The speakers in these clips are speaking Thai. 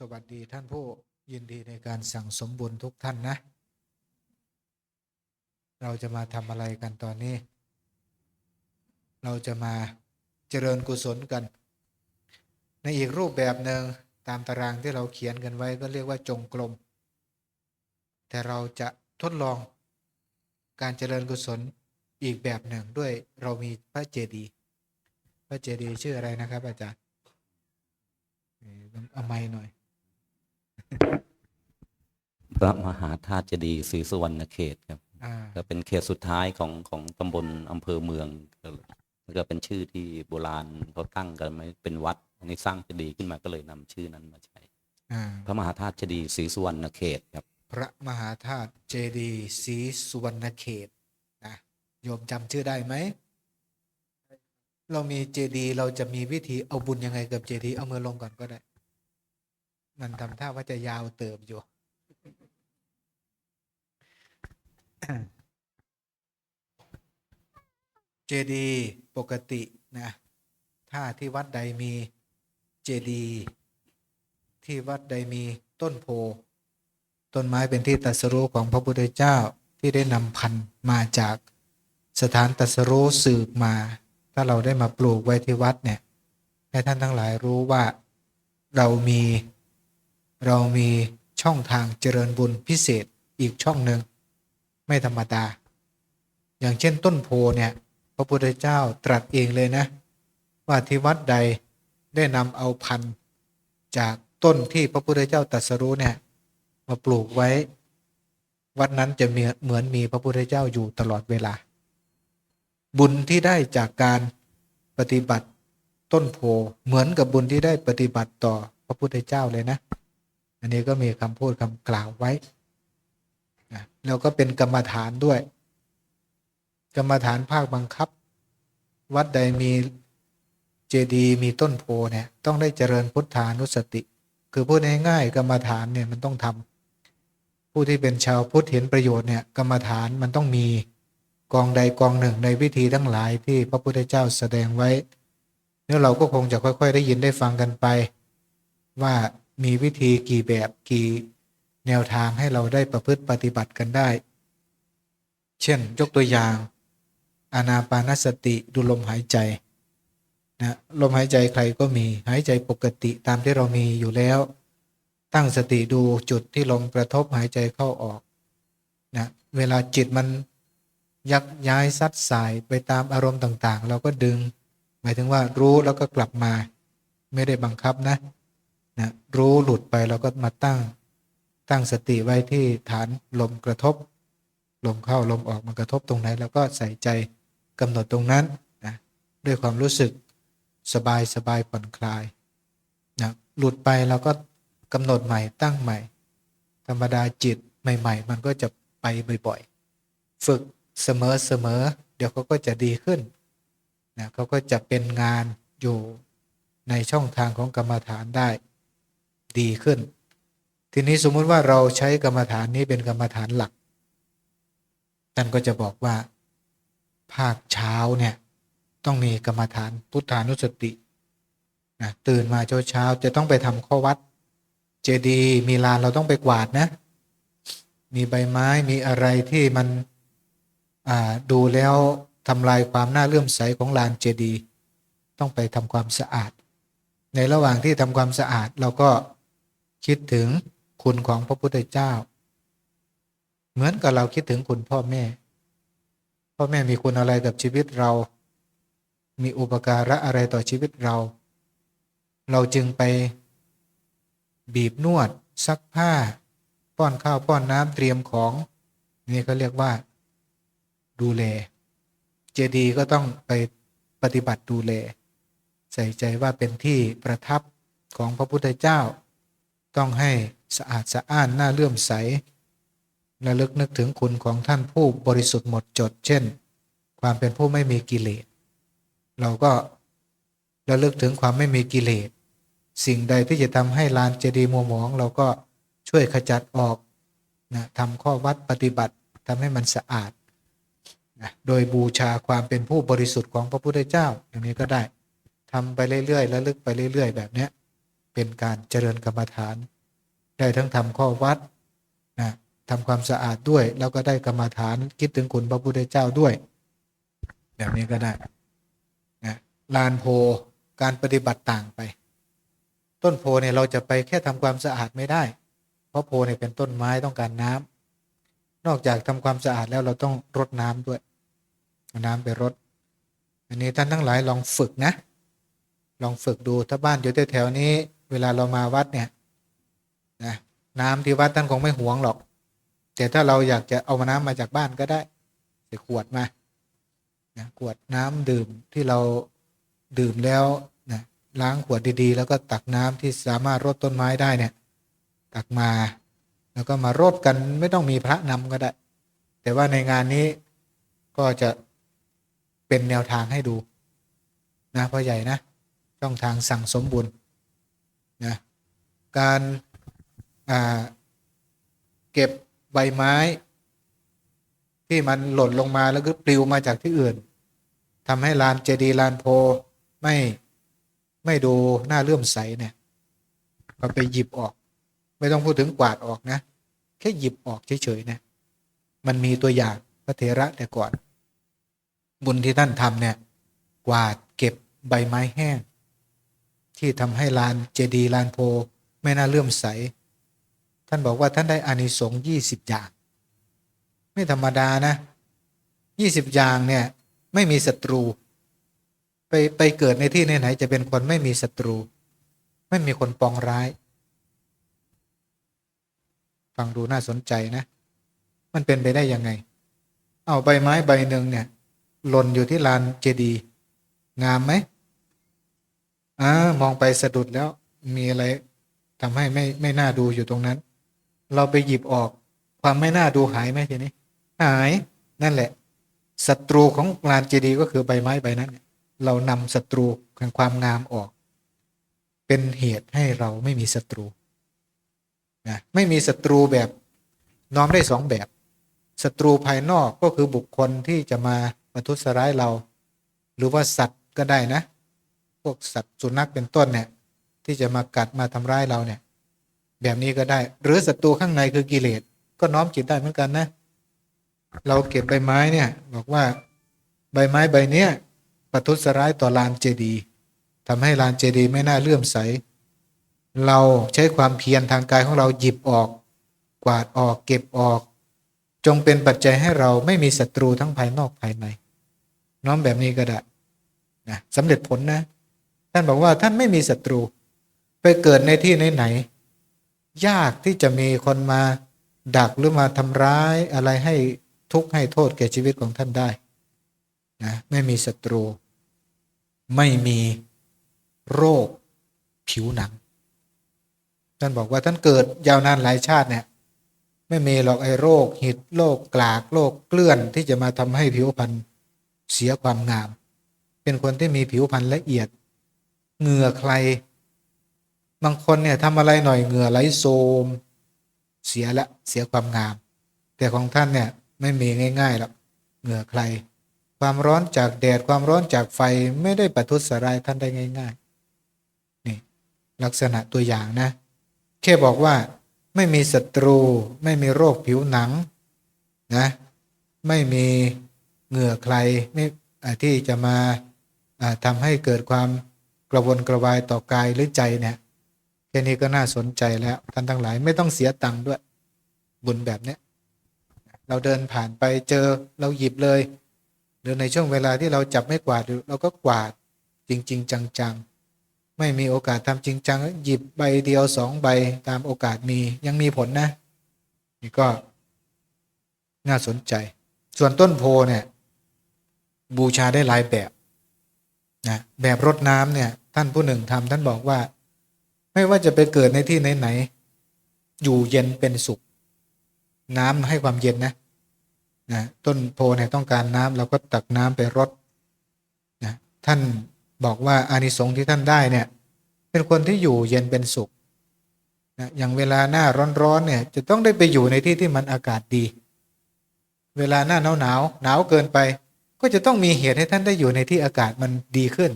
สวัสดีท่านผู้ยินดีในการสั่งสมบุญทุกท่านนะ เราจะมาทำอะไรกันตอนนี้ เราจะมาเจริญกุศลกัน ในอีกรูปแบบหนึ่งตามตารางที่เราเขียนกันไว้ก็เรียกว่าจงกรมแต่เราจะทดลองการเจริญกุศลอีกแบบหนึ่งด้วยเรามีพระเจดีย์พระเจดีย์ชื่ออะไรนะครับอาจารย์อ่อต้องเอาไม้หน่อย พระมหาธาตุเจดีย์ศรีสุวรรณเขตครับอ่าก็เป็นเขตสุดท้ายของของตำบลอำเภอเมืองแล้วก็เป็นชื่อที่โบราณเขาตั้งกันไว้เป็นวัดอันนี้สร้างเจดีย์ขึ้นมาก็เลยนำชื่อนั้นมาใช้อ่าพระมหาธาตุเจดีย์ศรีสุวรรณเขตครับ พระมหาธาตุเจดีย์ศรีสุวรรณเขตนะโยมจำชื่อได้ไหมเรามีเจดีย์เราจะมีวิธีเอาบุญยังไงกับเจดีย์เอามือลงก่อนก็ได้ มันทำท่าว่าจะยาวเติบอยู่ เจดีปกตินะ ถ้าที่วัดใดมีเจดีที่วัดใดมีต้นโพ ต้นไม้เป็นที่ตัสรู้ของพระพุทธเจ้าที่ได้นำพันธุ์มาจากสถานตัสรู้สืบมา ถ้าเราได้มาปลูกไว้ที่วัดเนี่ย ให้ท่านทั้งหลายรู้ว่าเรามี เรามีช่องทางเจริญบุญพิเศษอีกช่องหนึ่งไม่ธรรมดา อย่างเช่นต้นโพเนี่ย พระพุทธเจ้าตรัสเองเลยนะ ว่าที่วัดใดได้นำเอาพันธุ์จากต้นที่พระพุทธเจ้าตรัสรู้เนี่ย มาปลูกไว้ วัดนั้นจะเหมือนมีพระพุทธเจ้าอยู่ตลอดเวลา บุญที่ได้จากการปฏิบัติต้นโพเหมือนกับบุญที่ได้ปฏิบัติต่อพระพุทธเจ้าเลยนะ อันนี้ก็มีคำพูดคำกล่าวไว้แล้วก็เป็นกรรมฐานด้วย กรรมฐานภาคบังคับ วัดใดมีเจดีย์มีต้นโพเนี่ยต้องได้เจริญพุทธานุสติ คือพูดง่ายๆกรรมฐานเนี่ยมันต้องทำผู้ที่เป็นชาวพุทธเห็นประโยชน์เนี่ยกรรมฐานมันต้องมีกองใดกองหนึ่งในวิธีทั้งหลายที่พระพุทธเจ้าแสดงไว้แล้วเราก็คงจะค่อย ๆ ได้ยินได้ฟังกันไป ว่า มีวิธีกี่แบบกี่แนวทางให้เราได้ประพฤติปฏิบัติกันได้ เช่นยกตัวอย่าง อานาปานสติดูลมหายใจนะลมหายใจใครก็มีหายใจปกติตามที่เรามีอยู่แล้ว ตั้งสติดูจุดที่ลมกระทบหายใจเข้าออกนะเวลาจิตมันยักย้ายซัดสายไปตามอารมณ์ต่างๆ เราก็ดึง หมายถึงว่ารู้แล้วก็กลับมา ไม่ได้บังคับนะ นะรู้หลุดไปเราก็มาตั้ง ตั้งสติไว้ที่ฐานลมกระทบ ลมเข้าลมออกมันกระทบตรงไหนแล้วก็ใส่ใจกำหนดตรงนั้นนะด้วยความรู้สึกสบายสบายผ่อนคลายนะหลุดไปเราก็กำหนดใหม่ตั้งใหม่ ธรรมดาจิตใหม่ ๆ มันก็จะไปบ่อยๆ ฝึกเสมอเสมอเดี๋ยวเขาก็จะดีขึ้นนะเขาก็จะเป็นงานอยู่ในช่องทางของกรรมฐานได้ ดีขึ้น ทีนี้สมมุติว่าเราใช้กรรมฐานนี้เป็นกรรมฐานหลักท่านก็จะบอกว่า ภาคเช้าเนี่ยต้องมีกรรมฐานพุทธานุสตินะตื่นมาเช้าเช้าจะต้องไปทำข้อวัด เจดีมีลานเราต้องไปกวาดนะ มีใบไม้มีอะไรที่มันดูแล้วทำลายความน่าเลื่อมใสของลานเจดี ต้องไปทำความสะอาด ในระหว่างที่ทำความสะอาดเราก็ คิดถึงคุณของพระพุทธเจ้า เหมือนกับเราคิดถึงคุณพ่อแม่ พ่อแม่มีคุณอะไรกับชีวิตเรา มีอุปการะอะไรต่อชีวิตเรา เราจึงไปบีบนวด ซักผ้า ป้อนข้าวป้อนน้ำเตรียมของ นี่เขาเรียกว่า ดูแล เจดีก็ต้องไปปฏิบัติดูแล ใส่ใจว่าเป็นที่ประทับของพระพุทธเจ้า ต้องให้สะอาดสะอ้านน่าเลื่อมใสระลึกนึกถึงคุณของท่านผู้บริสุทธิ์หมดจด เช่น ความเป็นผู้ไม่มีกิเลส เราก็ระลึกถึงความไม่มีกิเลส สิ่งใดที่จะทำให้ลานเจดีย์มัวหมอง เราก็ช่วยขจัดออกนะทำข้อวัดปฏิบัติทำให้มันสะอาดนะโดยบูชาความเป็นผู้บริสุทธิ์ของพระพุทธเจ้าอย่างนี้ก็ได้ทำไปเรื่อยๆระลึกไปเรื่อย ๆ แบบเนี้ย เป็นการเจริญกรรมฐาน ได้ทั้งทำข้อวัดนะทำความสะอาดด้วย แล้วก็ได้กรรมฐานคิดถึงคุณพระพุทธเจ้าด้วย แบบนี้ก็ได้นะลานโพการปฏิบัติต่างไป ต้นโพเนี่ยเราจะไปแค่ทำความสะอาดไม่ได้ เพราะโพเนี่ยเป็นต้นไม้ต้องการน้ำนอกจากทำความสะอาดแล้วเราต้องรดน้ำด้วยน้ำไปรดอันนี้ท่านทั้งหลายลองฝึกนะ ลองฝึกดูถ้าบ้านอยู่แถวๆนี้ เวลาเรามาวัดเนี่ยนะน้ำที่วัดท่านคงไม่หวงหรอก แต่ถ้าเราอยากจะเอาน้ำมาจากบ้านก็ได้ใส่ขวดมานะขวดน้ำดื่มที่เราดื่มแล้วนะล้างขวดดีๆ แล้วก็ตักน้ำที่สามารถรดต้นไม้ได้เนี่ย ตักมา แล้วก็มารดกันไม่ต้องมีพระนำก็ได้ แต่ว่าในงานนี้ก็จะเป็นแนวทางให้ดูนะพ่อใหญ่นะช่องทางสั่งสมบุญ นะการาเก็บใบไม้ ที่มันหล่นลงมาแล้วก็ปลิวมาจากที่อื่นทำให้ลานเจดีลานโพไม่ไม่ดูน่าเลื่อมใสเนี่ยก็ไปหยิบออก ไม่ต้องพูดถึงกวาดออกนะ แค่หยิบออกเฉยๆนะมันมีตัวอย่างพระเถระแต่ก่อน บุญที่ท่านทำเนี่ย กวาดเก็บใบไม้แห้ง ที่ทำให้ลานเจดีย์ลานโพไม่น่าเลื่อมใส ท่านบอกว่าท่านได้อานิสงส์ยี่สิบอย่าง ไม่ธรรมดานะยี่สิบอย่างเนี่ยไม่มีศัตรู ไปไปเกิดในที่ไหนจะเป็นคนไม่มีศัตรู ไม่มีคนปองร้าย ฟังดูน่าสนใจนะ มันเป็นไปได้ยังไง เอาใบไม้ใบหนึ่งเนี่ยหล่นอยู่ที่ลานเจดีย์งามไหม อ่ามองไปสะดุดแล้วมีอะไรทำให้ไม่ไม่น่าดูอยู่ตรงนั้น เราไปหยิบออกความไม่น่าดูหายไหมทีนี้ หายนั่นแหละศัตรูของลานเจดีย์ก็คือใบไม้ใบนั้น เรานำศัตรูแห่งความงามออก เป็นเหตุให้เราไม่มีศัตรูนะไม่มีศัตรูแบบน้อมได้สองแบบศัตรูภายนอกก็คือบุคคลที่จะมาประทุษร้ายเรา หรือว่าสัตว์ก็ได้นะ วกสัตว์สุนัขเป็นต้นเนี่ยที่จะมากัดมาทำร้ายเราเนี่ย แบบนี้ก็ได้ หรือศัตรูข้างในคือกิเลสก็น้อมจิตได้เหมือนกันนะ เราเก็บใบไม้เนี่ย บอกว่าใบไม้ใบเนี้ยประทุษร้ายต่อลานเจดีทำให้ลานเจดีไม่น่าเลื่อมใส เราใช้ความเพียรทางกายของเราหยิบออก กวาดออกเก็บออก จงเป็นปัจจัยให้เราไม่มีศัตรูทั้งภายนอกภายใน น้อมแบบนี้ก็ได้นะสำเร็จผลนะ ท่านบอกว่าท่านไม่มีศัตรู ไปเกิดในที่ไหนๆยากที่จะมีคนมาดักหรือมาทำร้ายอะไรให้ทุกข์ให้โทษแก่ชีวิตของท่านได้นะไม่มีศัตรู ไม่มีโรคผิวหนัง ท่านบอกว่าท่านเกิดยาวนานหลายชาติเนี่ยไม่มีหรอกไอ้โรค หิดโรคกลากโรคเกลื่อนที่จะมาทำให้ผิวพรรณเสียความงาม เป็นคนที่มีผิวพรรณละเอียด เหงื่อใคร บางคนเนี่ยทำอะไรหน่อยเหงื่อไหลโซม เสียละเสียความงาม แต่ของท่านเนี่ยไม่มีง่ายๆหรอกเหงื่อใคร ความร้อนจากแดดความร้อนจากไฟไม่ได้ประทุษร้ายท่านได้ง่าย ๆ นี่ลักษณะตัวอย่างนะ แค่บอกว่าไม่มีศัตรู ไม่มีโรคผิวหนังนะไม่มีเหงื่อใครไม่ที่จะมาทำให้เกิดความ กระวนกระวายต่อกายหรือใจเนี่ยแค่นี้ก็น่าสนใจแล้วท่านทั้งหลายไม่ต้องเสียตังค์ด้วย บุญแบบเนี้ยเราเดินผ่านไปเจอเราหยิบเลย หรือในช่วงเวลาที่เราจับไม่กวาดเราก็กวาดจริง ๆ จังๆ ไม่มีโอกาสทำจริงจังหยิบใบเดียวสองใบตามโอกาสมียังมีผลนะนี่ก็น่าสนใจ ส่วนต้นโพเนี่ยบูชาได้หลายแบบ นะแบบรดน้ำเนี่ย ท่านผู้หนึ่งทำท่านบอกว่า ไม่ว่าจะไปเกิดในที่ไหนๆอยู่เย็นเป็นสุข น้ำให้ความเย็นนะนะต้นโพเนี่ยต้องการน้ำเราก็ตักน้ำไปรดนะท่านบอกว่าอานิสงส์ที่ท่านได้เนี่ย เป็นคนที่อยู่เย็นเป็นสุขนะอย่างเวลาหน้าร้อนๆเนี่ย จะต้องได้ไปอยู่ในที่ที่มันอากาศดี เวลาหน้าหนาวหนาวหนาวเกินไป ก็จะต้องมีเหตุให้ท่านได้อยู่ในที่อากาศมันดีขึ้น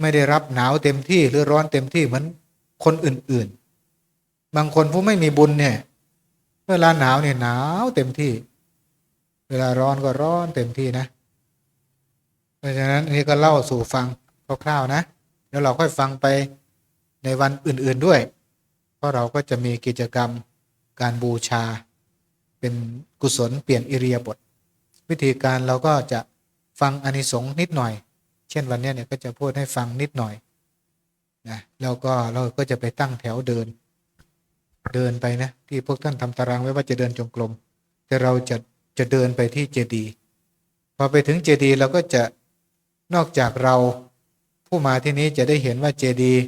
ไม่ได้รับหนาวเต็มที่หรือร้อนเต็มที่เหมือนคนอื่นๆ บางคนผู้ไม่มีบุญเนี่ย เวลาหนาวเนี่ยหนาวเต็มที่ เวลาร้อนก็ร้อนเต็มที่นะ เพราะฉะนั้นอันนี้ก็เล่าสู่ฟังคร่าวๆนะแล้วเราค่อยฟังไปในวันอื่นๆด้วย เพราะเราก็จะมีกิจกรรมการบูชา เป็นกุศลเปลี่ยนอิรียาบท วิธีการเราก็จะฟังอานิสงส์นิดหน่อย เช่นวันนี้เนี่ยก็จะพูดให้ฟังนิดหน่อยนะแล้วก็เราก็จะไปตั้งแถวเดิน เดินไปนะที่พวกท่านทำตารางไว้ว่าจะเดินจงกรมแต่เราจะจะเดินไปที่เจดีย์พอไปถึงเจดีย์เราก็จะนอกจากเราผู้มาที่นี้จะได้เห็นว่าเจดีย์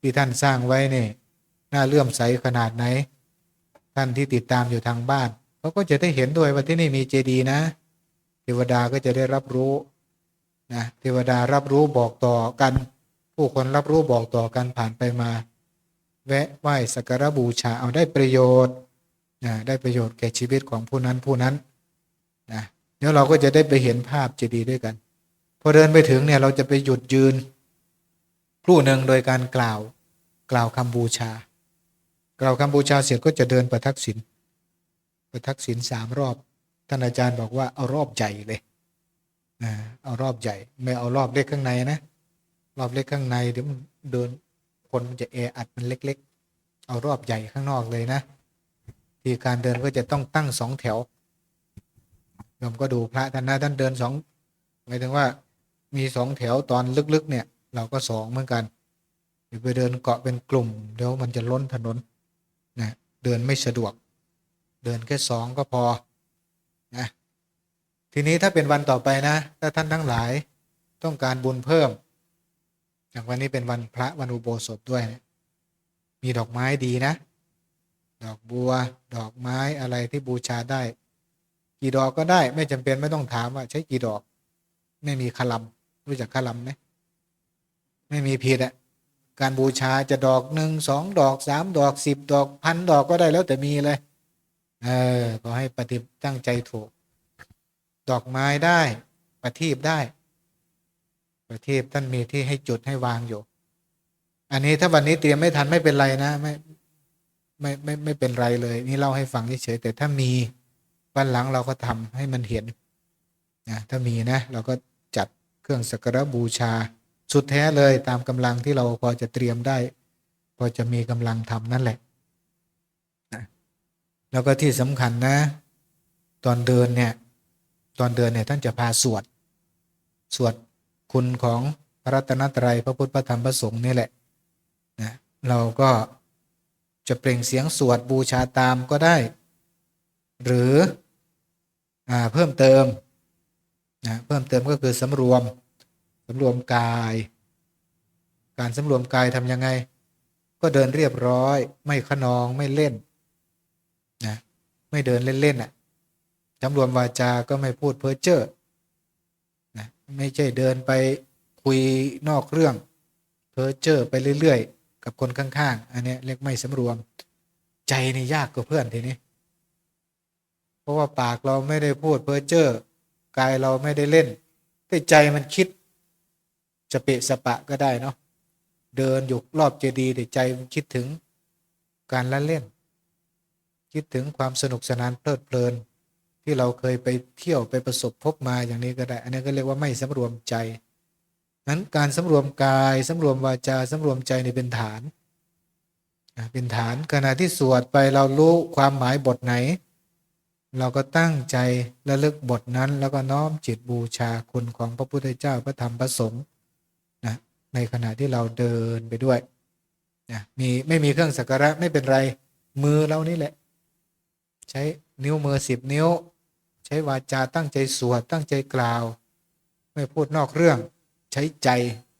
ที่ท่านสร้างไว้นี่น่าเลื่อมใสขนาดไหน ท่านที่ติดตามอยู่ทางบ้าน เขาก็จะได้เห็นด้วยว่าที่นี่มีเจดีย์นะ เทวดาก็จะได้รับรู้นะเทวดารับรู้บอกต่อกัน ผู้คนรับรู้บอกต่อกันผ่านไปมา แวะไหว้สักการบูชาเอาได้ประโยชน์นะได้ประโยชน์แก่ชีวิตของผู้นั้นผู้นั้นนะเดี๋ยวเราก็จะได้ไปเห็นภาพเจดีย์ด้วยกันพอเดินไปถึงเนี่ยเราจะไปหยุดยืนครู่หนึ่งโดยการกล่าวกล่าวคำบูชา กล่าวคำบูชาเสร็จก็จะเดินประทักษิณ ประทักษิณสามรอบ ท่านอาจารย์บอกว่าเอารอบใหญ่เลยเอารอบใหญ่ ไม่เอารอบเล็กข้างในนะรอบเล็กข้างในเดี๋ยวมันเดินคนมันจะแออัดมันเล็ก ๆ เอารอบใหญ่ข้างนอกเลยนะ ที่การเดินก็จะต้องตั้งสองแถวโยมก็ดูพระท่านนะท่านเดินสองหมายถึงว่า มีสองแถวตอนลึกๆ เนี่ย เราก็สองเหมือนกันเดี๋ยวไปเดินเกาะเป็นกลุ่มเดี๋ยวมันจะล้นถนนนะเดินไม่สะดวก เดินแค่สองก็พอนะทีนี้ถ้าเป็นวันต่อไปนะ ถ้าท่านทั้งหลายต้องการบุญเพิ่ม อย่างวันนี้เป็นวันพระวันอุโบสถด้วยนะมีดอกไม้ดีนะ ดอกบัว ดอกไม้อะไรที่บูชาได้ กี่ดอกก็ได้ ไม่จำเป็นไม่ต้องถามว่าใช้กี่ดอก ไม่มีคลัมรู้จักคลัมไหมไม่มีผิดอะการบูชาจะดอกหนึ่งสองดอกสามดอกสิบดอกพันดอกก็ได้แล้วแต่มีเลย เออก็ให้ปฏิบัติตั้งใจถูก ดอกไม้ได้ประทีปได้ ประทีปท่านมีที่ให้จุดให้วางอยู่ อันนี้ถ้าวันนี้เตรียมไม่ทันไม่เป็นไรนะไม่ไม่ไม่ไม่เป็นไรเลย นี่เล่าให้ฟังเฉยแต่ถ้ามีวันหลังเราก็ทำให้มันเห็นนะถ้ามีนะ เราก็จัดเครื่องสักการะบูชา สุดแท้เลยตามกำลังที่เราพอจะเตรียมได้ พอจะมีกำลังทำนั่นแหละ แล้วก็ที่สำคัญนะ ตอนเดินเนี่ย ตอนเดินเนี่ยท่านจะพาสวด สวดคุณของพระรัตนตรัยพระพุทธพระธรรมพระสงฆ์นี่แหละนะเราก็จะเปล่งเสียงสวดบูชาตามก็ได้ หรืออเพิ่มเติมนะเพิ่มเติมก็คือสำรวมสำรวมกาย การสำรวมกายทำยังไง ก็เดินเรียบร้อย ไม่ขนองไม่เล่น ไม่เดินเล่นๆอะสำรวมวาจาก็ไม่พูดเพ้อเจ้อนะไม่ใช่เดินไปคุยนอกเรื่อง เพ้อเจ้อไปเรื่อยๆ กับคนข้างๆ อันนี้เรียกไม่สำรวม ใจนี่ยากกว่าเพื่อนทีนี้ เพราะว่าปากเราไม่ได้พูดเพ้อเจ้อกายเราไม่ได้เล่น แต่ใจมันคิดจะเปะสปะก็ได้เนาะเดินอยู่รอบเจดีย์แต่ใจมันคิดถึงการละเล่น คิดถึงความสนุกสนานเพลิดเพลิน ที่เราเคยไปเที่ยวไปประสบพบมาอย่างนี้ก็ได้ อันนี้ก็เรียกว่าไม่สำรวมใจนั้นการสำรวมกายสำรวมวาจาสำรวมใจนี่เป็นฐานเป็นฐานขณะที่สวดไปเรารู้ความหมายบทไหน เราก็ตั้งใจระลึกบทนั้น แล้วก็น้อมจิตบูชาคุณของพระพุทธเจ้าพระธรรมพระสงฆ์นะในขณะที่เราเดินไปด้วยนะมีไม่มีเครื่องสักการะไม่เป็นไรมือเรานี่แหละ ใช้นิ้วมือสิบนิ้ว ใช้วาจาตั้งใจสวดตั้งใจกล่าว ไม่พูดนอกเรื่อง ใช้ใจ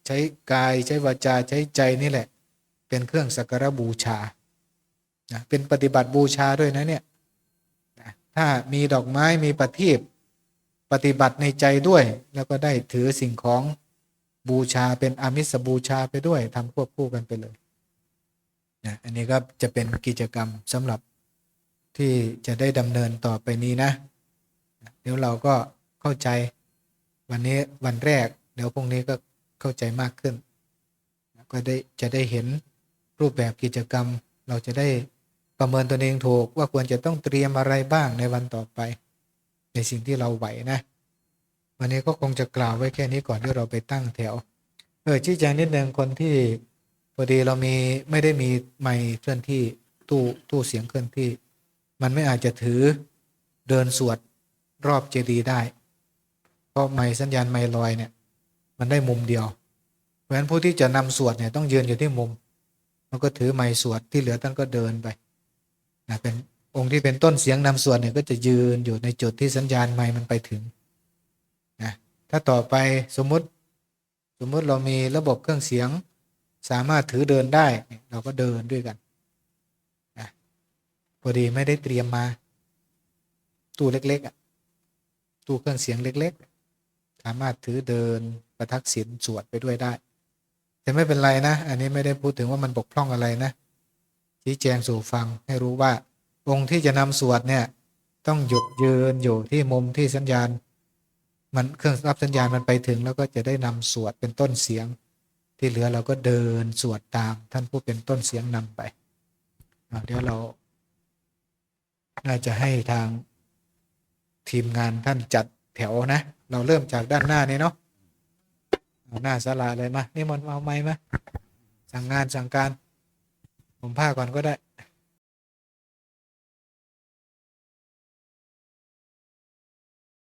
ใช้กาย ใช้วาจาใช้ใจนี่แหละ เป็นเครื่องสักการบูชานะเป็นปฏิบัติบูชาด้วยนะเนี่ยนะถ้ามีดอกไม้มีประทีปปฏิบัติในใจด้วย แล้วก็ได้ถือสิ่งของบูชาเป็นอามิสบูชาไปด้วยทำควบคู่กันไปเลยนะอันนี้ก็จะเป็นกิจกรรมสำหรับ ที่จะได้ดำเนินต่อไปนี้นะ เดี๋ยวเราก็เข้าใจวันนี้วันแรก เดี๋ยวพรุ่งนี้ก็เข้าใจมากขึ้น ก็ได้จะได้เห็นรูปแบบกิจกรรม เราจะได้ประเมินตัวเองถูกว่าควรจะต้องเตรียมอะไรบ้างในวันต่อไป ในสิ่งที่เราไหวนะ วันนี้ก็คงจะกล่าวไว้แค่นี้ก่อนที่เราไปตั้งแถว เออชี้แจงนิดนึงคนที่พอดีเรามีไม่ได้มีไมค์เคลื่อนที่ตู้ตู้เสียงเคลื่อนที่ มันไม่อาจจะถือเดินสวดรอบเจดีย์ได้ เพราะไมค์สัญญาณไมค์ลอยเนี่ย มันได้มุมเดียว เพราะฉะนั้นผู้ที่จะนำสวดเนี่ยต้องยืนอยู่ที่มุม แล้วก็ถือไมค์สวดที่เหลือท่านก็เดินไปนะเป็นองค์ที่เป็นต้นเสียงนำสวดเนี่ยก็จะยืนอยู่ในจุดที่สัญญาณไมค์มันไปถึงนะถ้าต่อไปสมมุติสมมุติเรามีระบบเครื่องเสียง สามารถถือเดินได้เราก็เดินด้วยกัน พอดีไม่ได้เตรียมมา ตู้เล็กๆอะตู้เครื่องเสียงเล็ก ๆ สามารถถือเดินประทักษิณสวดไปด้วยได้ แต่ไม่เป็นไรนะ อันนี้ไม่ได้พูดถึงว่ามันบกพร่องอะไรนะ ชี้แจงสู่ฟังให้รู้ว่า องค์ที่จะนำสวดเนี่ย ต้องหยุดยืนอยู่ที่มุมที่สัญญาณ มันเครื่องรับสัญญาณมันไปถึง แล้วก็จะได้นำสวดเป็นต้นเสียง ที่เหลือเราก็เดินสวดตามท่านผู้เป็นต้นเสียงนำไป เดี๋ยวเรา น่าจะให้ทางทีมงานท่านจัดแถวนะ เราเริ่มจากด้านหน้านี่เนาะหน้าศาลาเลยมานี่มันเอาไม้มาสั่งงานสั่งการผมผ้าก่อนก็ได้